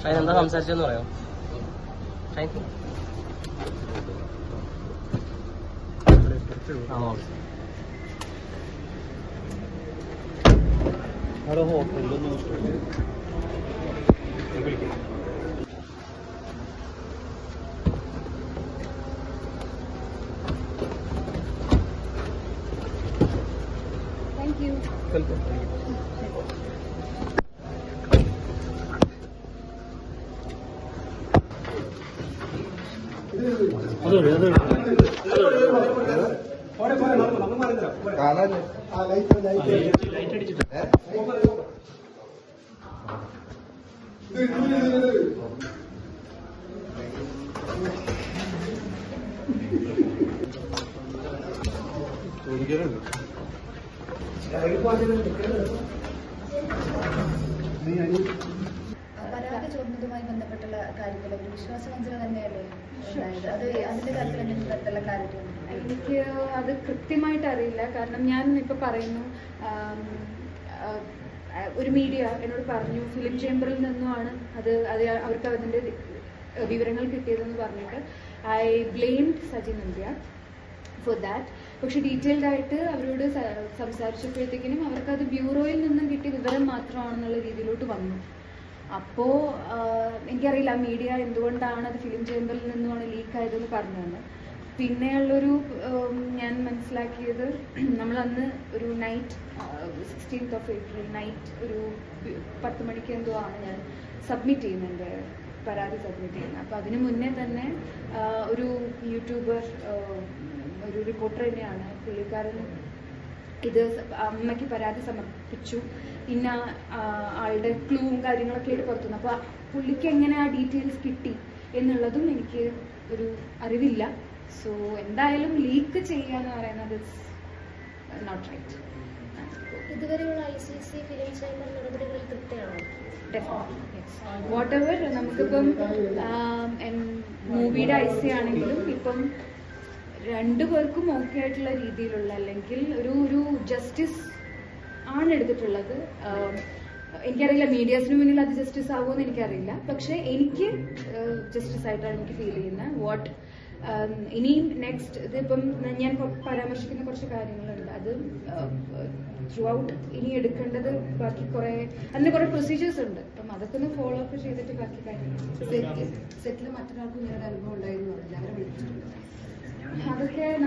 ഷൈൻ എന്താ സംസാരിച്ചെന്ന് പറയോ ഷൈൻ? അവിടെ ഹോട്ടലിലൊന്നും യു അതെ അതെ ലൈറ്റ് അടിച്ചിട്ട് ചോദിക്കാനുണ്ട് പരാതി ചോർന്നതുമായി ബന്ധപ്പെട്ടുള്ള കാര്യത്തിൽ ഒരു വിശ്വാസവഞ്ചന തന്നെയല്ലേ? അത് അതിന്റെ കാര്യത്തിൽ എന്തെങ്കിലും ക്ലാരിറ്റി എനിക്ക് അത് കൃത്യമായിട്ട് അറിയില്ല. കാരണം ഞാൻ ഇപ്പൊ പറയുന്നു ഒരു മീഡിയ എന്നോട് പറഞ്ഞു ഫിലിം ചേംബറിൽ നിന്നുമാണ് അത് അത് അവർക്ക് അതിന്റെ വിവരങ്ങൾ കിട്ടിയതെന്ന് പറഞ്ഞിട്ട്. I blamed Sajin India for that പക്ഷെ ഡീറ്റെയിൽഡ് ആയിട്ട് അവരോട് സംസാരിച്ചപ്പോഴത്തേക്കിനും അവർക്കത് ബ്യൂറോയിൽ നിന്നും കിട്ടിയ വിവരം മാത്രമാണെന്നുള്ള രീതിയിലോട്ട് വന്നു. അപ്പോ ആഹ്, എനിക്കറിയില്ല മീഡിയ എന്തുകൊണ്ടാണ് അത് ഫിലിം ചേംബറിൽ നിന്നുമാണ് ലീക്ക് ആയതെന്ന് പറഞ്ഞു തന്നെ പിന്നെയുള്ളൊരു ഞാൻ മനസ്സിലാക്കിയത് നമ്മൾ അന്ന് ഒരു night sixteenth of April night ഒരു പത്ത് മണിക്ക് എന്തോ ആണ് ഞാൻ സബ്മിറ്റ് ചെയ്യുന്നുണ്ട് പരാതി സബ്മിറ്റ് ചെയ്യുന്നത്. അപ്പോൾ അതിന് മുന്നേ തന്നെ ഒരു യൂട്യൂബർ ഒരു റിപ്പോർട്ടർ തന്നെയാണ് പുള്ളിക്കാരൻ ഇത് അമ്മയ്ക്ക് പരാതി സമർപ്പിച്ചു. ഇന്ന ആളുടെ ക്ലൂവും കാര്യങ്ങളൊക്കെ ആയിട്ട് പുറത്തു വന്നു. അപ്പോൾ പുള്ളിക്ക് എങ്ങനെ ആ ഡീറ്റെയിൽസ് കിട്ടി എന്നുള്ളതും എനിക്ക് ഒരു അറിവില്ല. സോ എന്തായാലും ലീക്ക് ചെയ്യുക എന്ന് പറയുന്നത് നോട്ട് റൈറ്റ് ഇതുവരെയുള്ള I C C film chamber നടപടികളിൽ തൃപ്തിയാണോ വാട്ട് എവർ നമുക്കിപ്പം മൂവിയുടെ ഐ സി ആണെങ്കിലും ഇപ്പം രണ്ടു പേർക്കും ഓക്കെ ആയിട്ടുള്ള രീതിയിലുള്ള അല്ലെങ്കിൽ ഒരു ഒരു ജസ്റ്റിസ് ആണ് എടുത്തിട്ടുള്ളത്. എനിക്കറിയില്ല മീഡിയാസിന് മുന്നിൽ അത് ജസ്റ്റിസ് ആവുമെന്ന് എനിക്കറിയില്ല. പക്ഷെ എനിക്ക് ജസ്റ്റിസ് ആയിട്ടാണ് എനിക്ക് ഫീൽ ചെയ്യുന്നത്. വാട്ട് ഇനിയും നെക്സ്റ്റ് ഇതിപ്പം ഞാൻ പരാമർശിക്കുന്ന കുറച്ച് കാര്യങ്ങളുണ്ട്. അത് ത്രൂ ഔട്ട് ഇനി എടുക്കേണ്ടത് ബാക്കി കുറെ അതിന് കുറെ പ്രൊസീജിയേഴ്സ് ഉണ്ട്. അപ്പം അതൊക്കെ ഒന്ന് ഫോളോ അപ്പ് ചെയ്തിട്ട് ബാക്കി കാര്യങ്ങൾ. സെറ്റിൽ മറ്റൊരാൾക്കും ഇങ്ങനെ അനുഭവം ഉണ്ടായിരുന്നു അവരെ വിളിച്ചിട്ടുണ്ട്.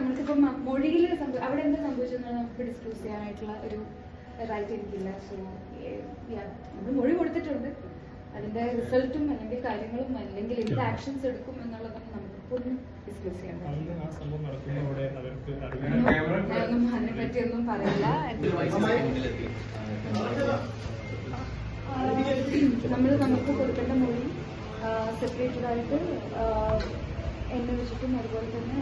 നമുക്കിപ്പം മൊഴിയിൽ അവിടെ എന്താ സംഭവിച്ചെന്ന് നമുക്ക് ഡിസ്ക്ലോസ് ചെയ്യാനായിട്ടുള്ള ഒരു റൈറ്റ് എനിക്കില്ല സോ നമ്മൾ മൊഴി കൊടുത്തിട്ടുണ്ട്. അതിന്റെ റിസൾട്ടും അല്ലെങ്കിൽ കാര്യങ്ങളും അല്ലെങ്കിൽ എന്ത് ആക്ഷൻസ് എടുക്കും എന്നുള്ളതൊന്നും നമുക്കിപ്പോഴും ഡിസ്കസ് അവർക്ക് ഞാനൊന്നും അതിനെ പറ്റിയൊന്നും പറയില്ല. നമ്മൾ നമുക്ക് കൊടുക്കേണ്ട മൊഴി സെപ്പറേറ്റഡ് ആയിട്ട് എന്നെ വെച്ചിട്ടും അതുപോലെ തന്നെ